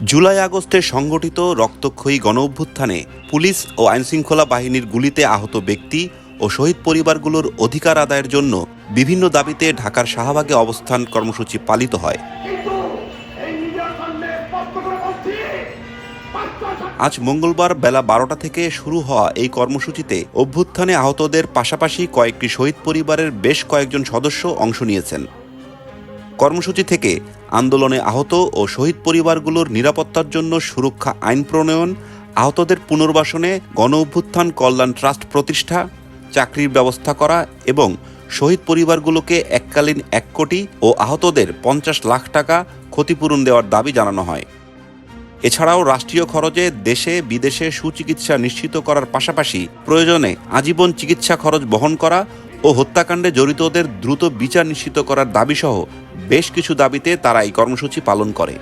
জুলাই আগস্টে সংগঠিত রক্তক্ষয়ী গণ অভ্যুত্থানে পুলিশ ও আইনশৃঙ্খলা বাহিনীর গুলিতে আহত ব্যক্তি ও শহীদ পরিবারগুলোর অধিকার আদায়ের জন্য বিভিন্ন দাবিতে ঢাকার শাহবাগে অবস্থান কর্মসূচি পালিত হয়। আজ মঙ্গলবার বেলা বারোটা থেকে শুরু হওয়া এই কর্মসূচিতে অভ্যুত্থানে আহতদের পাশাপাশি কয়েকটি শহীদ পরিবারের বেশ কয়েকজন সদস্য অংশ নিয়েছেন। কর্মসূচি থেকে আন্দোলনে আহত ও শহীদ পরিবারগুলোর নিরাপত্তার জন্য সুরক্ষা আইন প্রণয়ন, আহতদের পুনর্বাসনে গণ অভ্যুত্থান কল্যাণ ট্রাস্ট প্রতিষ্ঠা, চাকরির ব্যবস্থা করা এবং শহীদ পরিবারগুলোকে এককালীন এক কোটি ও আহতদের পঞ্চাশ লাখ টাকা ক্ষতিপূরণ দেওয়ার দাবি জানানো হয়। এছাড়াও রাষ্ট্রীয় খরচে দেশে বিদেশে সুচিকিৎসা নিশ্চিত করার পাশাপাশি প্রয়োজনে আজীবন চিকিৎসা খরচ বহন করা ও হত্যাকাণ্ডে জড়িতদের দ্রুত বিচার নিশ্চিত করার দাবিসহ বেশ কিছু দাবিতে তারা এই কর্মসূচি পালন করে।